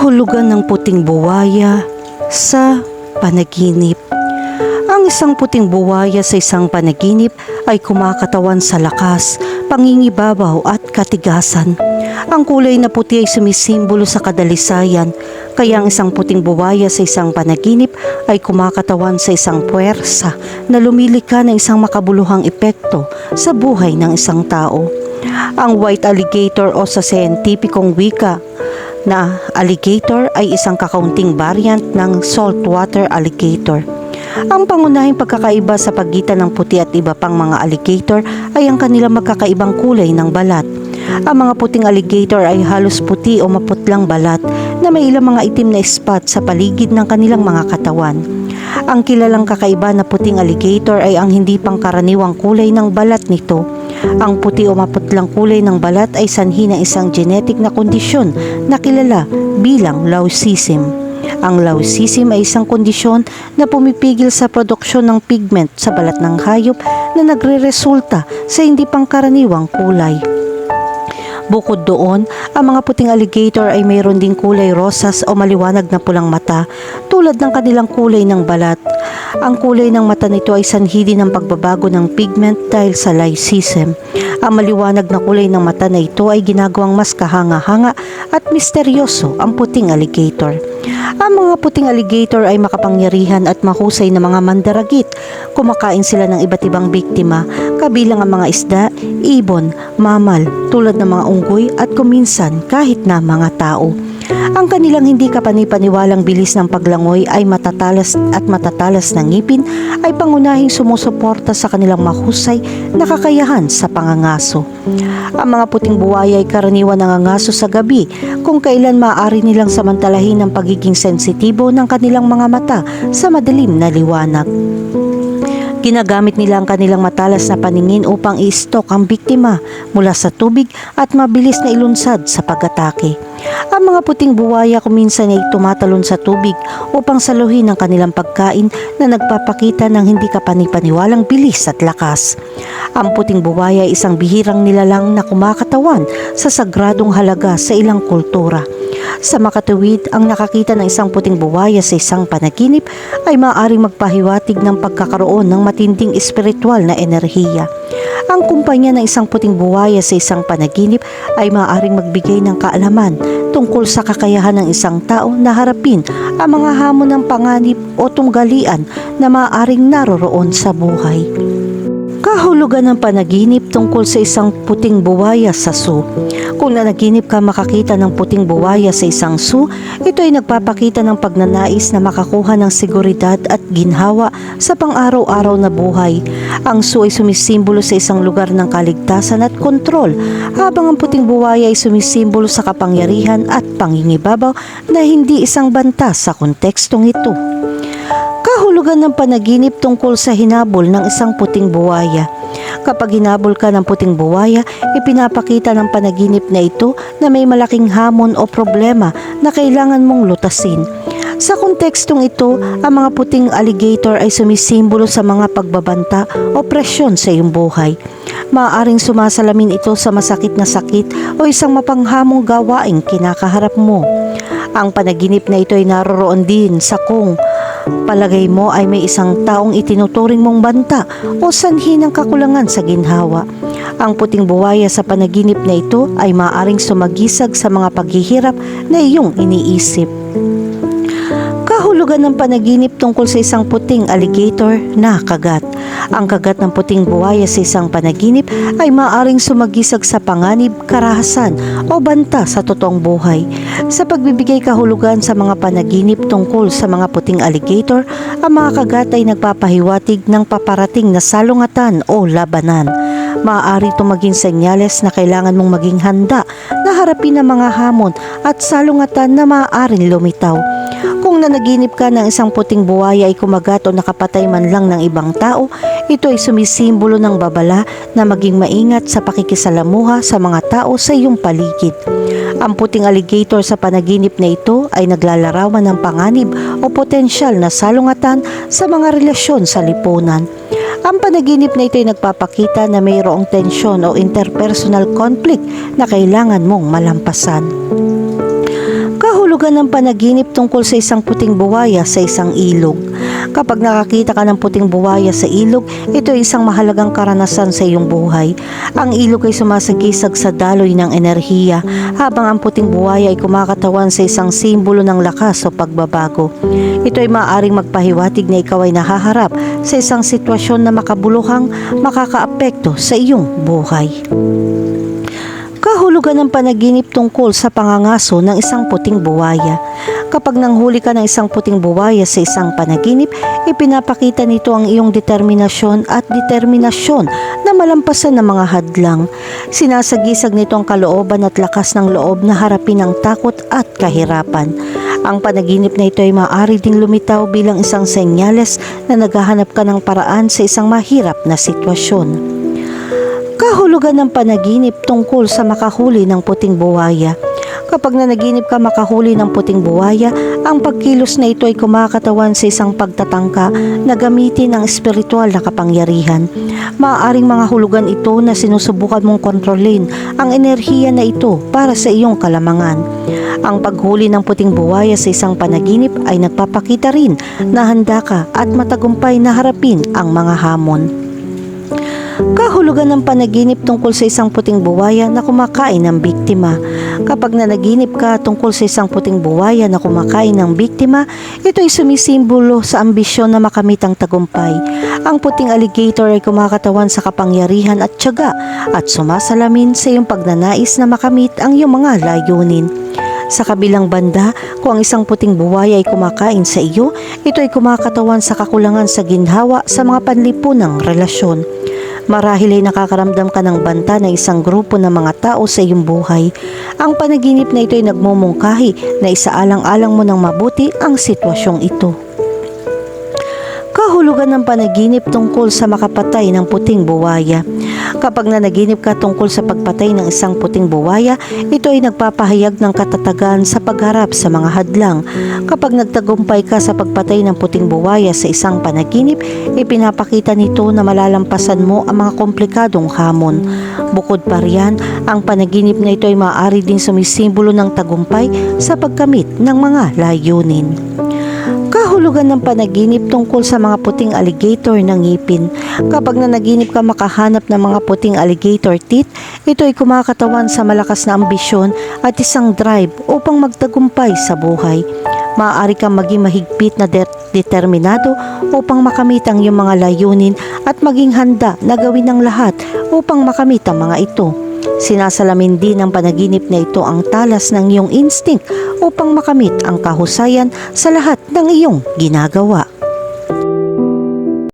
Kahulugan ng puting buwaya sa panaginip. Ang isang puting buwaya sa isang panaginip ay kumakatawan sa lakas, pangingibabaw at katigasan. Ang kulay na puti ay sumisimbolo sa kadalisayan, kaya ang isang puting buwaya sa isang panaginip ay kumakatawan sa isang puwersa na lumilika ng isang makabuluhang epekto sa buhay ng isang tao. Ang white alligator o sa siyentipikong wika na alligator ay isang kakaunting variant ng saltwater alligator. Ang pangunahing pagkakaiba sa pagitan ng puti at iba pang mga alligator ay ang kanilang magkakaibang kulay ng balat. Ang mga puting alligator ay halos puti o maputlang balat na may ilang mga itim na spot sa paligid ng kanilang mga katawan. Ang kilalang kakaiba na puting alligator ay ang hindi pangkaraniwang kulay ng balat nito. Ang puti o maputlang kulay ng balat ay sanhi ng isang genetic na kondisyon na kilala bilang leucism. Ang leucism ay isang kondisyon na pumipigil sa produksyon ng pigment sa balat ng hayop na nagre-resulta sa hindi pangkaraniwang kulay. Bukod doon, ang mga puting alligator ay mayroon ding kulay rosas o maliwanag na pulang mata tulad ng kanilang kulay ng balat. Ang kulay ng mata nito ay sanhi din ng pagbabago ng pigment dahil sa leucism. Ang maliwanag na kulay ng mata na ito ay ginagawang mas kahanga-hanga at misteryoso ang puting alligator. Ang mga puting alligator ay makapangyarihan at mahusay na mga mandaragit. Kumakain sila ng iba't ibang biktima, kabilang ang mga isda, ibon, mamal, tulad ng mga unggoy at kuminsan kahit na mga tao. Ang kanilang hindi kapanipaniwalang bilis ng paglangoy ay matatalas at matatalas ng ngipin ay pangunahing sumusuporta sa kanilang mahusay na kakayahan sa pangangaso. Ang mga puting buwaya ay karaniwan nangangaso sa gabi kung kailan maaari nilang samantalahin ang pagiging sensitibo ng kanilang mga mata sa madilim na liwanag. Ginagamit nila ang kanilang matalas na paningin upang i-stalk ang biktima mula sa tubig at mabilis na ilunsad sa pag-atake. Ang mga puting buwaya kuminsan ay tumatalon sa tubig upang saluhin ang kanilang pagkain na nagpapakita ng hindi kapanipaniwalang bilis at lakas. Ang puting buwaya ay isang bihirang nilalang na kumakatawan sa sagradong halaga sa ilang kultura. Sa makatuwid, ang nakakita ng isang puting buwaya sa isang panaginip ay maaaring magpahiwatig ng pagkakaroon ng matinding espiritual na enerhiya. Ang kumpanya ng isang puting buwaya sa isang panaginip ay maaaring magbigay ng kaalaman tungkol sa kakayahan ng isang tao na harapin ang mga hamon ng panganib o tunggalian na maaaring naroroon sa buhay. Kahulugan ng panaginip tungkol sa isang puting buwaya sa zoo. Kung nanaginip ka makakita ng puting buwaya sa isang zoo, ito ay nagpapakita ng pagnanais na makakuha ng seguridad at ginhawa sa pang-araw-araw na buhay. Ang zoo ay sumisimbolo sa isang lugar ng kaligtasan at kontrol, habang ang puting buwaya ay sumisimbolo sa kapangyarihan at pangingibabaw na hindi isang banta sa kontekstong ito. Kahulugan ng panaginip tungkol sa hinabol ng isang puting buwaya. Kapag hinabol ka ng puting buwaya, ipinapakita ng panaginip na ito na may malaking hamon o problema na kailangan mong lutasin. Sa kontekstong ito, ang mga puting alligator ay sumisimbolo sa mga pagbabanta o presyon sa iyong buhay. Maaaring sumasalamin ito sa masakit na sakit o isang mapanghamong gawaing kinakaharap mo. Ang panaginip na ito ay naroroon din sa kung palagay mo ay may isang taong itinuturing mong banta o sanhi ng kakulangan sa ginhawa. Ang puting buwaya sa panaginip na ito ay maaaring sumagisag sa mga paghihirap na iyong iniisip. Kahulugan ng panaginip tungkol sa isang puting alligator na kagat. Ang kagat ng puting buwaya sa isang panaginip ay maaaring sumagisag sa panganib, karahasan o banta sa totoong buhay. Sa pagbibigay kahulugan sa mga panaginip tungkol sa mga puting alligator, ang mga kagat ay nagpapahiwatig ng paparating na salungatan o labanan. Maaari itong maging senyales na kailangan mong maging handa na harapin ang mga hamon at salungatan na maaaring lumitaw. Kung nanaginip ka ng isang puting buwaya ay kumagat o nakapatay man lang ng ibang tao, ito ay sumisimbolo ng babala na maging maingat sa pakikisalamuha sa mga tao sa iyong paligid. Ang puting alligator sa panaginip na ito ay naglalarawan ng panganib o potensyal na salungatan sa mga relasyon sa lipunan. Ang panaginip na ito ay nagpapakita na mayroong tensyon o interpersonal conflict na kailangan mong malampasan. Kahulugan ng panaginip tungkol sa isang puting buwaya sa isang ilog. Kapag nakakita ka ng puting buwaya sa ilog, ito ay isang mahalagang karanasan sa iyong buhay. Ang ilog ay sumasagisag sa daloy ng enerhiya, habang ang puting buwaya ay kumakatawan sa isang simbolo ng lakas o pagbabago. Ito ay maaaring magpahiwatig na ikaw ay nahaharap sa isang sitwasyon na makabuluhang makakaapekto sa iyong buhay. Kahulugan ng panaginip tungkol sa pangangaso ng isang puting buwaya. Kapag nanghuli ka ng isang puting buwaya sa isang panaginip, ipinapakita nito ang iyong determinasyon at determinasyon na malampasan ng mga hadlang. Sinasagisag nito ang kalooban at lakas ng loob na harapin ang takot at kahirapan. Ang panaginip na ito ay maaari ding lumitaw bilang isang senyales na naghahanap ka ng paraan sa isang mahirap na sitwasyon. Kahulugan ng panaginip tungkol sa makahuli ng puting buwaya. Kapag nanaginip ka makahuli ng puting buwaya, ang pagkilos na ito ay kumakatawan sa isang pagtatangka na gamitin ang espiritual na kapangyarihan. Maaaring mga hulugan ito na sinusubukan mong kontrolin ang enerhiya na ito para sa iyong kalamangan. Ang paghuli ng puting buwaya sa isang panaginip ay nagpapakita rin na handa ka at matagumpay na harapin ang mga hamon. Kahulugan ng panaginip tungkol sa isang puting buwaya na kumakain ng biktima. Kapag nanaginip ka tungkol sa isang puting buwaya na kumakain ng biktima, ito ay sumisimbolo sa ambisyon na makamit ang tagumpay. Ang puting alligator ay kumakatawan sa kapangyarihan at tiyaga at sumasalamin sa iyong pagnanais na makamit ang iyong mga layunin. Sa kabilang banda, kung ang isang puting buwaya ay kumakain sa iyo, ito ay kumakatawan sa kakulangan sa ginhawa sa mga panlipunang relasyon. Marahil ay nakakaramdam ka ng banta ng isang grupo ng mga tao sa iyong buhay. Ang panaginip na ito ay nagmumungkahi na isaalang-alang mo ng mabuti ang sitwasyong ito. Kahulugan ng panaginip tungkol sa makapatay ng puting buwaya. Kapag nanaginip ka tungkol sa pagpatay ng isang puting buwaya, ito ay nagpapahayag ng katatagan sa pagharap sa mga hadlang. Kapag nagtagumpay ka sa pagpatay ng puting buwaya sa isang panaginip, ipinapakita nito na malalampasan mo ang mga komplikadong hamon. Bukod pa riyan, ang panaginip na ito ay maaari din sumisimbolo ng tagumpay sa pagkamit ng mga layunin. Kahulugan ng panaginip tungkol sa mga puting alligator ng ngipin. Kapag nanaginip ka makahanap ng mga puting alligator teeth, ito ay kumakatawan sa malakas na ambisyon at isang drive upang magtagumpay sa buhay. Maaari kang maging mahigpit na de- determinado upang makamit ang iyong mga layunin at maging handa na gawin ang lahat upang makamit ang mga ito. Sinasalamin din ng panaginip na ito ang talas ng iyong instinct upang makamit ang kahusayan sa lahat ng iyong ginagawa.